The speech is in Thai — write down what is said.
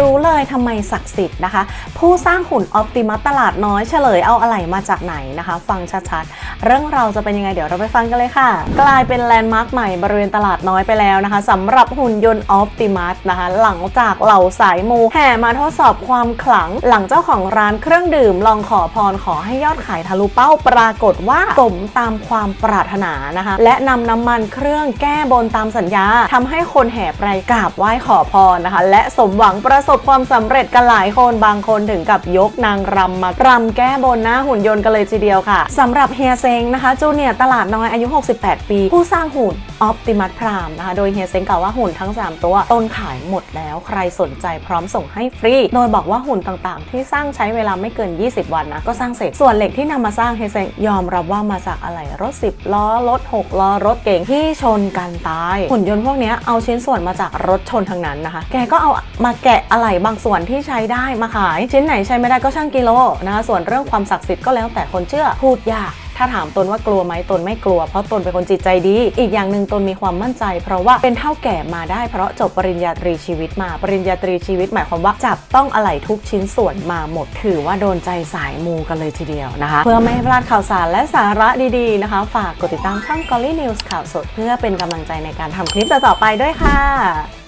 รู้เลยทำไมศักดิ์สิทธิ์นะคะ ผู้สร้างหุ่นออ t ติมัสตลาดน้อยเฉลยเอาอะไรมาจากไหนนะคะ ฟังชัดๆ เรื่องเราจะเป็นยังไงเดี๋ยวเราไปฟังกันเลยค่ะ กลายเป็นแลนด์มาร์คใหม่บริเวณตลาดน้อยไปแล้วนะคะสำหรับหุ่นยนต์ออ t ติมัสนะคะ หลังจากเหล่าสายมูแห่มาทดสอบความขลัง หลังเจ้าของร้านเครื่องดื่ม ลองขอพรขอให้ยอดขายทะลุเป้าปรากฏว่าสมตามความปรารถนานะคะ และนำน้ำมันเครื่องแก้บนตามสัญญาทำให้คนแห่ไปกราบไหว้ขอพรนะคะ และสมหวังประสบความสำเร็จกันหลายคนบางคนถึงกับยกนางรำมารำแก้บนหน้าหุ่นยนต์กันเลยทีเดียวค่ะสำหรับเฮียเซงนะคะจูเนียร์ตลาดน้อยอายุ 68 ปี ผู้สร้างหุ่น ออ t ติมัสพรามนะคะ โดยเฮียเซงกล่าวว่าหุ่นทั้ง 3 ตัว ต้นขายหมดแล้ว ใครสนใจพร้อมส่งให้ฟรี โดยบอกว่าหุ่นต่างๆ ที่สร้างใช้เวลาไม่เกิน 20 วันนะ ก็สร้างเสร็จ ส่วนเหล็กที่นำมาสร้างเฮียเซงยอมรับว่ามาจากอะไรรถ 10 ล้อ รถ 6 ล้อ รถเก๋งที่ชนกันตาย หุ่นยนต์พวกนี้เอาชิ้นส่วนมาจากรถชนทั้งนั้นนะคะ แกก็เอามาแกะอะไหล่บางส่วนที่ใช้ได้มาขาย ชิ้นไหนใช้ไม่ได้ก็ช่างกิโลนะคะ ส่วนเรื่องความศักดิ์สิทธิ์ก็แล้วแต่คนเชื่อพูดยาก ถ้าถามตนว่ากลัวไหมตนไม่กลัว เพราะตนเป็นคนจิตใจดี อีกอย่างหนึ่งตนมีความมั่นใจ เพราะว่าเป็นเท่าแก่มาได้เพราะจบปริญญาตรีชีวิตมา ปริญญาตรีชีวิต หมายความว่าจับต้องอะไหล่ทุกชิ้นส่วนมาหมด ถือว่าโดนใจสายมูกันเลยทีเดียวนะคะ เพื่อไม่ให้พลาดข่าวสารและสาระดีๆนะคะ ฝากกดติดตามช่อง g o l l y News ข่าวสด เพื่อเป็นกำลังใจในการทำคลิปต่อๆไปด้วยค่ะ